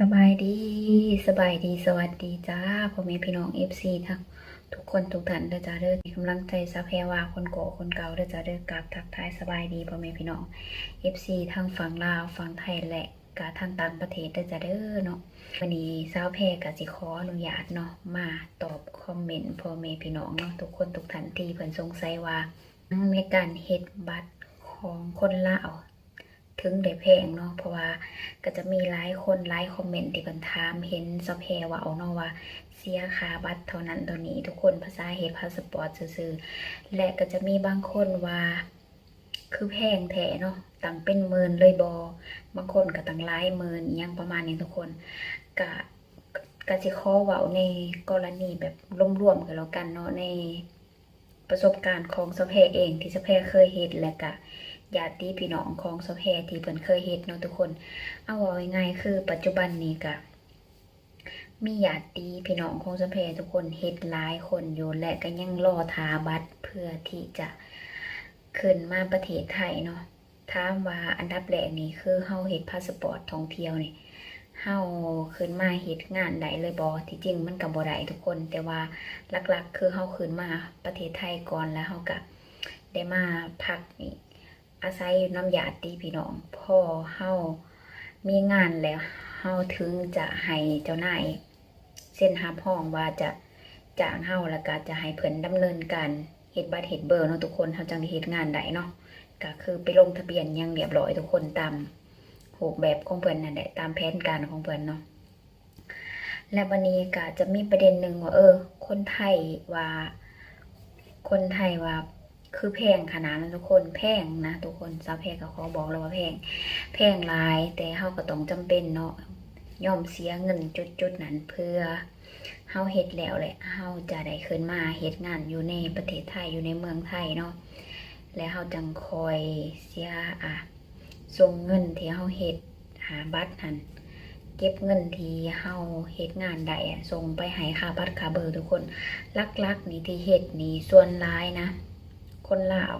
สบายดีสบายดีสวัสดีจ้าพ่อแม่พี่น้องเอฟซีทั้งทุกคนทุกท่านเด้อจ้าเด้อกำลังใจซาแพรว่าคนโกคนเก่าเด้อจ้าเด้อกราบทักทายสบายดีพ่อแม่พี่น้องเอฟซีทั้งฝั่งลาวฝั่งไทยและกาทางต่างประเทศเด้อจ้าเด้อเนาะวันนี้สาวแพรกับสิขออนุญาตเนาะมาตอบคอมเมนต์พ่อแม่พี่น้องเนาะทุกคนทุกท่านที่เพิ่นสงสัยว่าในการเฮ็ดบัตรของคนลาว ถึงได้แพงเนาะเพราะว่าก็จะมีหลายคนหลายคอมเมนต์ที่เพิ่นถามเห็นสะเพว่าเอาเนาะว่าเสียค่าบัตรเท่านั้นเท่านี้ทุกคนภาษาเฮ็ดพาสปอร์ตซื่อๆและก็จะมีบางคนว่า คือแพงแท้เนาะตั้งเป็นหมื่นเลยบอบางคนก็ตั้งหลายหมื่นอิหยังประมาณนี้ทุกคนก็ก็สิขอเว้าในกรณีแบบรวมๆกันแล้วกันเนาะในประสบการณ์ของสะเพเองที่สะเพเคยเฮ็ดและก็ ญาติพี่น้องของสะแพที่เพิ่นเคยเฮ็ดเนาะทุกคน เอาไว้ง่ายคือปัจจุบันนี้ก็มีญาติพี่น้องของสะแพทุกคนเฮ็ดหลายคนอยู่และก็ยังรอทาบัตรเพื่อที่จะขึ้นมาประเทศไทยเนาะถามว่าอันดับแรกนี่คือเฮาเฮ็ดพาสปอร์ตท่องเที่ยวนี่เฮาขึ้นมาเฮ็ดงานได้เลยบ่ที่จริงมันก็บ่ได้ทุกคน แต่ว่าหลักๆ คือเฮาขึ้นมาประเทศไทยก่อนแล้วเฮาก็ได้มาพักนี่ อาศัยอยู่น้ำยาตีพี่น้องพ่อเฮามีงานแล้วเฮาถึงจะให้เจ้านายเส้นหาห้องว่าจะจ้างเฮาแล้วก็จะให้เพิ่นดำเนินการเฮ็ดบัตรเฮ็ดเบอร์เนาะทุกคนเฮาจังได้เฮ็ดงานได้เนาะก็คือไปลงทะเบียนยังเรียบร้อยทุกคนตามรูปแบบของเพิ่นนั่นแหละตามแผนการของเพิ่นเนาะและวันนี้ก็จะมีประเด็นหนึ่งว่าเออ คนไทยว่า คนไทยว่า คือแพงขนาดนั้นทุกคนแพงนะทุกคนสาแพงก็ขอบอกเลยว่าแพงแพงหลาย แต่เฮาก็ต้องจำเป็นเนาะยอมเสียเงินจุดๆนั้นเพื่อเฮาเฮ็ดแล้วแหละเฮาจะได้ขึ้นมาเฮ็ดงานอยู่ในประเทศไทยอยู่ในเมืองไทยเนาะและเฮาจังคอยเสียอะส่งเงินที่เฮาเฮ็ดหาบัตรหันเก็บเงินที่เฮาเฮ็ดงานได้อะส่งไปให้ค่าบัตรค่าเบอร์ทุกคนลักๆนี่ที่เฮ็ดนี่ส่วนหลายนะ คนลาว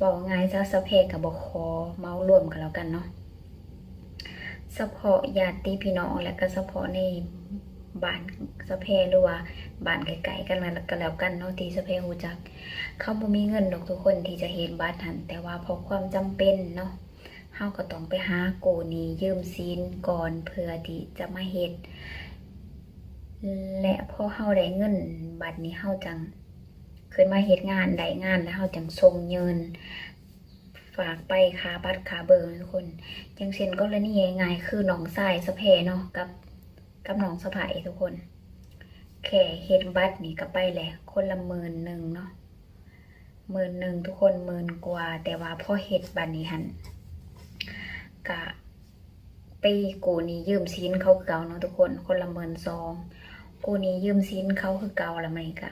บอกง่ายซะสะเพกับบคอเมารวมกันแล้วกันเนาะเฉพาะญาติพี่น้องและก็เฉพาะในบ้านสะเพหรือว่าบ้านไกลๆกันแล้วก็แล้วกันเนาะที่สะเพหูจัก เขาบ่มีเงินดอกทุกคนที่จะเห็นบัตรหันแต่ว่าเพราะความจำเป็นเนาะเฮาก็ต้องไปหาโกนียืมสินก่อนเพื่อที่จะมาเฮ็ดและพอเฮาได้เงินบัตรนี้เฮาจัง ขึ้นมาเฮ็ดงานได้งานแล้วเฮาจังส่งเงิน ฝากไปคาบัตรคาเบอร์ทุกคนย่างเช่นก็รณีง่ายๆคือน้องชายสะเพเนาะกับกับน้องสะใภ้ทุกคนแค่เฮ็ดบัตรนี่ก็ไปแหละคนละหมื่นหนึ่งเนาะหมื่นหนึ่งทุกคนหมื่นกว่า แต่ว่าพอเฮ็ดบัตรนี้หันกะไปกูนี้ยืมสินเขาคือเก่าเนาะทุกคน คนละหมื่นสองกูนี้ยืมสินเขาคือเก่าละมันกะ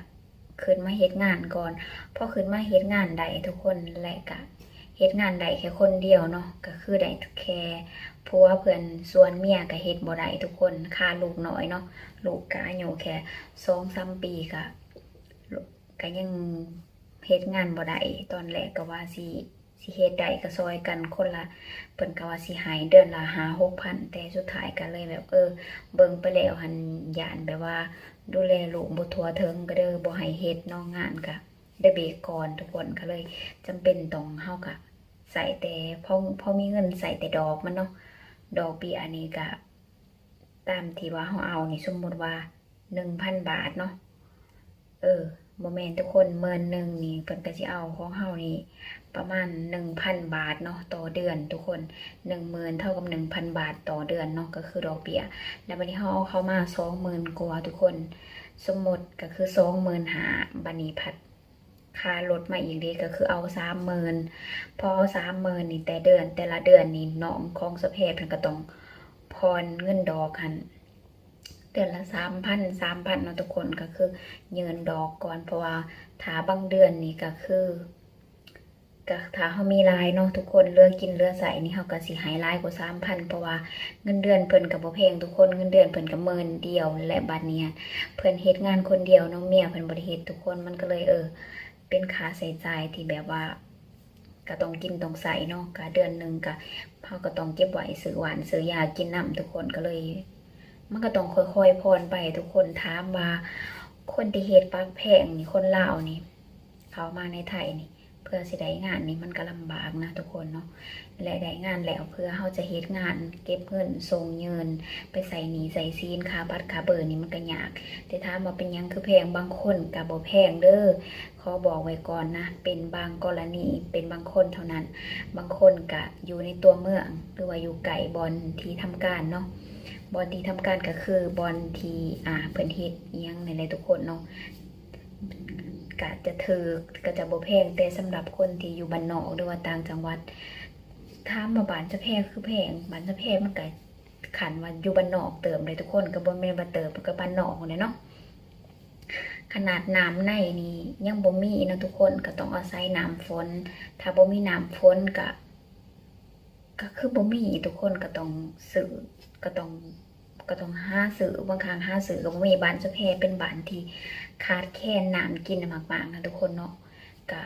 ขึ้นมาเฮ็ดงานก่อนพอขึ้นมาเฮ็ดงานใดทุกคนแหละกะเฮ็ดงานใดแค่คนเดียวเนาะก็คือได้แค่ผัวเพื่อนส่วนเมียก็เฮ็ดบ่ได้ทุกคนค่าลูกน้อยเนาะลูกก็อายุแค่สองสามปีก็ก็ยังเฮ็ดงานบ่ได้ตอนแรกก็ว่าสิ สิเฮ็ดได้ก็ซอยกันคนละเพิ่นก็ว่าสิให้เดือนละ5-6,000แต่สุดท้ายก็เลยแบบเออ เบิ่งไปแล้วหันยานแบบว่า ดูแลลูกบ่ทั่วถึงก็เด้อบ่ให้เฮ็ดนอกงานก็ได้เบรกก่อนทุกคนก็เลยจำเป็นต้องเฮาก็ใส่แต่พอพอมีเงินใส่แต่ดอกมันเนาะดอกเบี้ยนี่ก็ตามที่ว่าเฮาเอานี่สมมุติว่า1,000บาทเนาะเออบ่แม่นทุกคนหมื่นหนึ่งนี่เพิ่นก็สิเอาของเฮานี่ ประมาณ 1,000 บาทเนาะต่อเดือนทุกคน 10,000เท่ากับ 1,000 บาทต่อเดือนเนาะก็คือดอกเบี้ย แล้วบัดนี้เฮาเอาเข้ามา 20,000กว่าทุกคน สมมติก็คือสองหมื่นหาบันนี้พัดค่ารถมาอีกเดีก็คือเอาสามหมื่นพอสามหมื่นนี่แต่เดือนแต่ละเดือนนี่น้องของสะเพเพิ่นก็ต้องพรเงินดอกหันเดือนละสามพันสามพันเนาะทุกคนก็คือ เงินดอกก่อนเพราะว่าถ้าบางเดือนนี่ก็คือ ก็ถ้าเขามีรายเนาะทุกคนเลือกกินเลือกใส่นี่เขาก็สิหายรายกว่าสามพันเพราะว่าเงินเดือนเพิ่นกับบ่แพงทุกคนเงินเดือนเพิ่นกับหมื่นเดียว และบัดเนี้ยเพิ่นเฮ็ดงานคนเดียวเนาะเมียเพิ่นบ่ได้เฮ็ดทุกคนมันก็เลยเออ เป็นค่าใช้จ่ายที่แบบว่าก็ต้องกินต้องใส่เนาะก็เดือนหนึ่งก็เขาก็ต้องเก็บไว้ซื้อหวานซื้อยากินน้ำทุกคนก็เลย มันก็ต้องค่อยๆพรไปทุกคนถามว่า คนที่เฮ็ดปักแพงนี่คนลาวนี่ เขามาในไทยนี่ เพื่อสิได้งานนี่มันก็ลำบากนะทุกคนเนาะและได้งานแล้วเพื่อเขาจะเฮ็ดงาน เก็บเงินส่งเงิน ไปใส่หนีใส่ซีนค่าบัตรค่าเบอร์นี่มันก็ยาก แต่ถามาเป็นยังคือแพงบางคนกับบ่แพงเด้อขอบอกไว้ก่อนนะ เป็นบางกรณีเป็นบางคนเท่านั้น บางคนกะอยู่ในตัวเมืองหรือว่าอยู่ไกลบอลที่ทำการเนาะบอลที่ทำการก็คือบอลที่อ่าเพิ่นเฮ็ดยังในในทุกคนเนาะ กะจะเถือก็จะบ่แพงแต่สำหรับคนที่อยู่บ้านนอกหรือว่าต่างจังหวัดถามาบ้านจะแพงคือแพงบ้านจะแพงมันก็ขันว่าอยู่บ้านนอกเติมเลยทุกคนก็บ่แม่นว่าเติมก็บ้านนอกเลยเนาะขนาดน้ำในนี่ยังบ่มีนะทุกคนก็ต้องอาศัยน้ำฝน ถ้าบ่มีน้ำฝนก็ก็คือบ่มีทุกคนก็ต้องซื้อก็ต้อง ก็ต้องห้าซื้อบางครั้งห้าซื้อก็มีบ้านจะแพเป็นบ้านที่ขาดแคลนน้ำกินมากๆนะทุกคนเนาะก็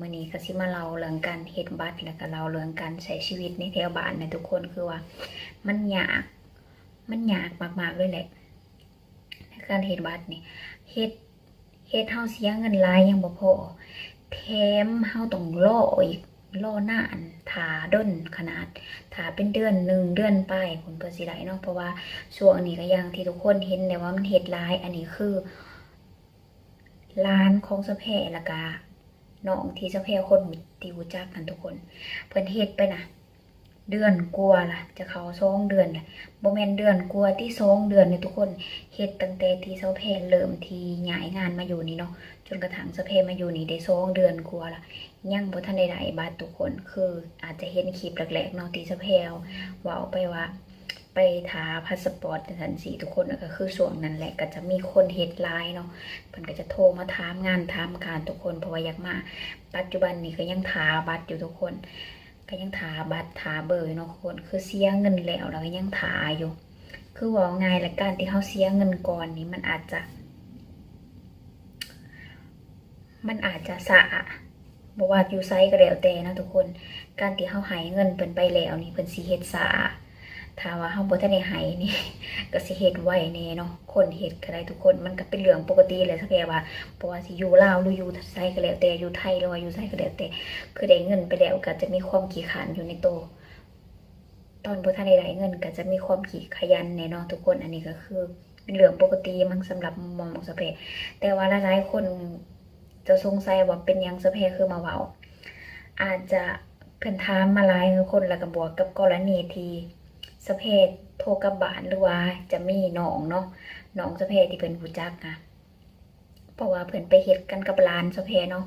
มื้อนี้ก็สิมาเล่าเรื่องการเฮ็ดบัตรแล้วก็เล่าเรื่องการใช้ชีวิตในแถวบ้านนะทุกคนคือว่า มันยาก มันยากมากๆเลยแหละในการเฮ็ดบัตรนี่เฮ็ดเฮ็ดเฮาเสียเงินหลายยังบ่พอแถมเฮาต้องรออีก ล่อหน้านถาด้นขนาดถาเป็นเดือนหนึ่งเดือนไปผลเพื่อสิได้เนาะเพราะว่าช่วงนี้ก็ยังที่ทุกคนเห็นแต่ว่ามันเห็ดร้าย อันนี้คือร้านของสะแพแล้วก็น้องที่สะแพคนที่รู้จักกันทุกคน เพิ่นเห็ดไปนะ เดือนกว่าล่ะ จะเขาสองเดือนล่ะบ่แมนเดือนกว่าที่สองเดือนเลยทุกคนเฮ็ดตั้งแต่ที่เซาเพนเริ่มทีย้ายงานมาอยู่นี่เนาะจนกระทั่งเซาเพนมาอยู่นี่ได้สองเดือนกว่าละยังบ่ทันได้ได้บัตรทุกคนคืออาจจะเห็นคลิปแรกๆเนาะที่เซาเพนเว้าไปว่าไปทาพาสปอร์ตจันสิทุกคนก็คือช่วงนั้นแหละก็จะมีคนเฮดไลน์เนาะเพิ่นก็จะโทรมาถามงานถามการทุกคนเพราะว่าอยากมา ปัจจุบันนี้ก็ยังทาบัตรอยู่ทุกคน ก็ยังถาบัตรถาเบอร์อยู่เนาะทุกคนคือเสียเงินแล้วแล้วก็ยังถาอยู่ คือว่าง่ายและการที่เขาเสียเงินก่อนนี้มันอาจจะ มันอาจจะสะบอกว่าอยู่ไซก็แล้วแต่นะทุกคน การที่เขาหายเงินเป็นไปแล้วนี่เป็นสีเฮ็ดสะ ถ้าว่าเขาบ่ทันได้ใหายนี่ก็สิเฮ็ดไว้แน่เนาะคนเฮ็ดก็ได้ทุกคนมันก็เป็นเรื่องปกติแหละสักแค่ว่าเพราะว่าสิอยู่ลาวหรืออยู่ไซก็แล้วแต่อยู่ไทยหรือว่าอยู่ไซก็แล้วแต่คือได้เงินไปแล้วก็จะมีความขี้ขลาดอยู่ในตัวตอนบ่ทันได้ได้เงินก็จะมีความขี้ขยันแน่เนอนทุกคนอันนี้ก็คือเป็นเรื่องปกติมั้งสำหรับมองของสเปซแต่ว่าหลายๆคนจะสงสัยว่าเป็นยังสเปซคือมาเว้าอาจจะเพิ่นถามมาหลายคนแล้วก็บวกกับกรณีที่ สะเปซโทรกับบานหรือว่าจะมีน้องเนาะน้องสะเปซที่เพิ่นรู้จักอะเพราะว่าเพิ่อนไปเฮ็ดกันกับร้านสะเปซเนาะ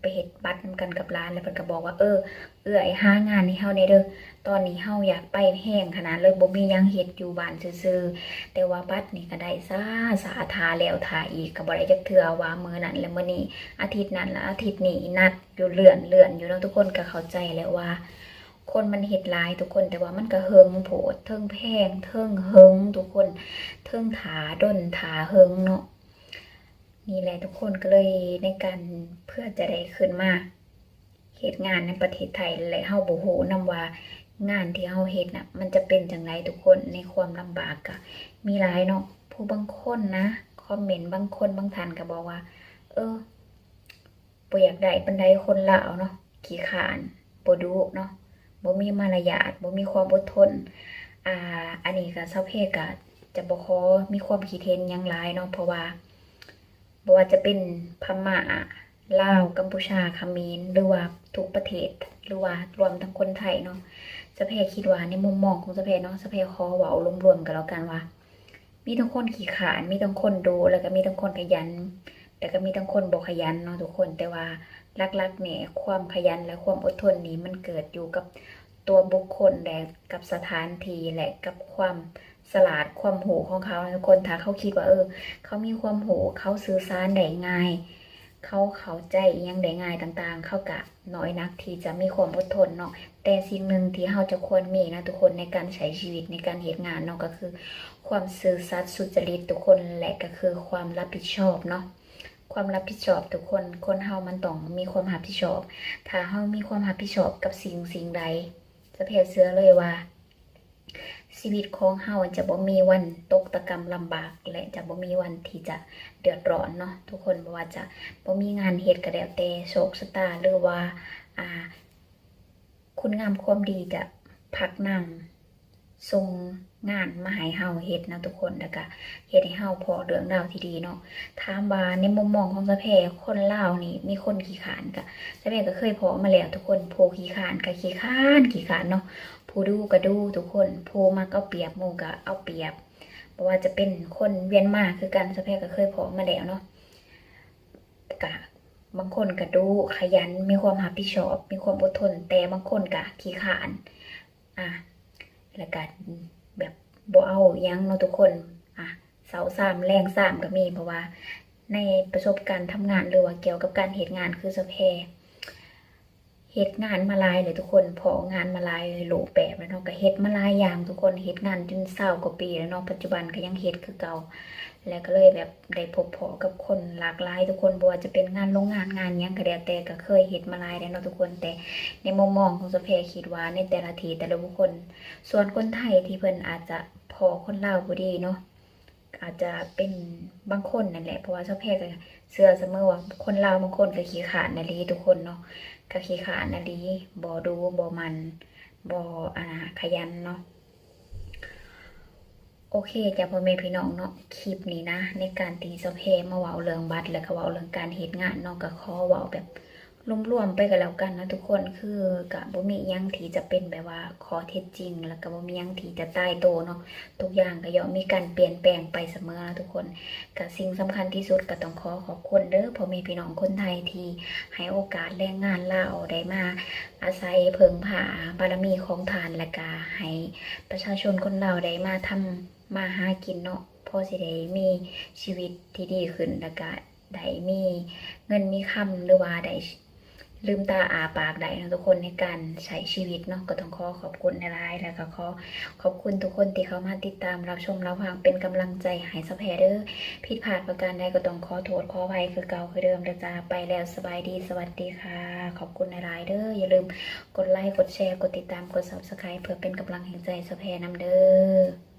ไปเฮ็ดบัตรนำกันกับร้านแล้วเพิ่อนก็บอกว่าเออเอื้อยหางานให้เฮาในเด้อตอนนี้เฮาอยากไปแห้งขนาดเลยบ่มียังเฮ็ดอยู่บ้านซื่อๆแต่ว่าบัดนี้ก็ได้ซาสาทาแล้วทาอีกก็บ่ได้จักเทื่อว่ามื้อนั้นและมื้อนี้อาทิตย์นั้นและอาทิตย์นี้นัดอยู่เลื่อนเลื่อนอยู่เนาะทุกคนก็เข้าใจแล้วว่า คนมันเฮ็ดลายทุกคนแต่ว่ามันก็เฮิงโพดเทิงแพงเทิงเฮิงทุกคนเทิงถาด้นถาเฮิงเนาะนี่แหละทุกคนก็เลยในการเพื่อจะได้ขึ้นมาเหตุงานในประเทศไทยและเฮาบ่ฮู้นำว่างานที่เฮาเฮ็ดน่ะ มันจะเป็นจังไดทุกคนในความลำบากก็มีหลายเนาะผู้บางคนนะคอมเมนต์บางคนบางท่านก็บอกว่า เออบ่อยากได้ปานใดคนลาวเนาะขี้ขาดบ่ดุเนาะ บ่มีมารยาทบ่มีความอดทน อ่า อันนี้ก็เซาเพศก็จะบ่ขอมีความคิดเห็นยังหลายเนาะเพราะว่าบ่ว่าจะเป็นพม่าลาวกัมพูชาเขมรหรือว่าทุกประเทศหรือว่ารวมทั้งคนไทยเนาะสเพคิดว่าในมุมมองของสะเพเนาะสะเพขอเว้ารวมๆกันแล้วกันว่า มีทั้งคนขี้ขาดมีทั้งคนดูแล้วก็มีทั้งคนขยัน แต่ก็มีทั้งคนบ่ขยันเนาะทุกคนแต่ว่า หลักๆเนี่ยความขยันและความอดทนนี้มันเกิดอยู่กับตัวบุคคลและกับสถานที่และกับความสลาดความหูของเขาทุกคนถ้าเขาคิดว่าเออ เขามีความหูเขาสื่อสารได้ง่าย เขาเข้าใจยังได้ง่ายต่างๆ เข้ากะน้อยนักที่จะมีความอดทนเนาะแต่สิ่งหนึ่งที่เราจะควรมีนะทุกคนในการใช้ชีวิตในการเหตุงานเนาะก็คือ ความซื่อสัตย์สุจริตทุกคนและก็คือความรับผิดชอบเนาะ ความรับผิดชอบทุกคน คนเฮามันต้องมีความรับผิดชอบ ถ้าเฮามีความรับผิดชอบกับสิ่งสิ่งใด จะเพเสือเลยว่า ชีวิตของเฮาจะบ่มีวันตกตะกรรมลำบาก และจะบ่มีวันที่จะเดือดร้อนเนาะทุกคนบ่ว่าจะบ่มีงานเฮ็ดก็แล้วแต่โชคชะตาหรือว่า อ่า คุณงามความดีจะผลักนำ ส่งงานมาให้เฮาเฮ็ดนะทุกคนแล้วก็เฮ็ดให้เฮาพอเรื่องราวที่ดีเนาะถามว่าในมุมมองของสะแพคนลาวนี่มีคนขี้ขานก็สะแพก็เคยพอมาแล้วทุกคนผู้ขี้ขานก็ขี้ขานขี้ขานเนาะผู้ดูก็ดูทุกคนผู้มักเอาเปรียบมูก็เอาเปรียบบ่ว่าจะเป็นคนเวียนมาคือกันสะแพก็เคยพอมาแล้วเนาะก็บางคนก็ดูขยันมีความรับผิดชอบ มีความอดทนแต่บางคนก็ขี้ขานอะ แล้วก็แบบโบเอายังเนาะทุกคน อะเสาสามแรงสามก็มีเพราะว่า ในประสบการณ์ทำงานหรือว่าเกี่ยวกับการเหตุงานคือสะเพเหตุงานมาลายเลยทุกคนพองานมาลายโหลแปบแล้วเนาะก็เหตุมาลายอย่างทุกคนเหตุงานจนเศร้ากว่าปีแล้วเนาะปัจจุบันก็ยังเหตุคือเก่า แล้วก็เลยแบบได้พบพอกับคนหลากหลาย ทุกคนบ่ว่าจะเป็นงานโรงงานงานยังก็แล้วแต่ก็เคยเฮ็ดมาหลายแล้วเนาะทุกคนแต่ในมุมมองของสเพคิดว่าในแต่ละทีแต่ละบุคคล ส่วนคนไทยที่เพิ่นอาจจะพอคนลาวบ่ดีเนาะอาจจะเป็นบางคนนั่นแหละเพราะว่าสะเพก็เชื่อเสมอว่าคนเลาบางคนก็ขี้ขาดนาลีทุกคนเนาะก็ขี้ขาดนาลีบ่ดูบ่มันบ่อ่าขยันเนาะ โอเคจ้ะพ่อแม่พี่น้องเนาะคลิปนี้นะ ในการตีสะเพมาเว้าเรื่องบัตรแล้วก็เว้าเรื่องการเฮ็ดงานเนาะก็ขอเว้าแบบรวมๆไปกันแล้วกันนะทุกคนคือกะบ่มียังที่จะเป็นแบบว่าข้อเท็จจริง แล้วก็บ่มียังที่จะใตายโตเนาะทุกอย่างก็ย่อมมีการเปลี่ยนแปลงไปเสมอนะทุกคนก็สิ่งสำคัญที่สุดก็ต้องขอขอบคุณเด้อพ่อแม่พี่น้องคนไทยที่ให้โอกาสแรงงานลาวได้มาอาศัยเพิงผาบารมีของทานและก็ให้ประชาชนคนลาวได้มาทำ มาหากินเนาะพอสิได้มีชีวิตที่ดีขึ้นแล้วก็ได้มีเงินมีคำหรือว่าได้ลืมตาอาปากได้นะทุกคนในการใช้ชีวิตเนาะก็ต้องขอขอบคุณในไลน์แล้วก็ขอขอบคุณทุกคนที่เข้ามาติดตามรับชมรับฟังเป็นกำลังใจให้สแพเดอร์ผิดพลาดประการใดก็ต้องขอโทษขออภัยคือเก่าคือเดิมนะจ๊ะไปแล้วสบายดีสวัสดีค่ะ ขอบคุณในไลน์เด้ออย่าลืมกดไลค์กดแชร์กดติดตามกด subscribe เพื่อเป็นกำลังแห่งใจสแพนำเด้อ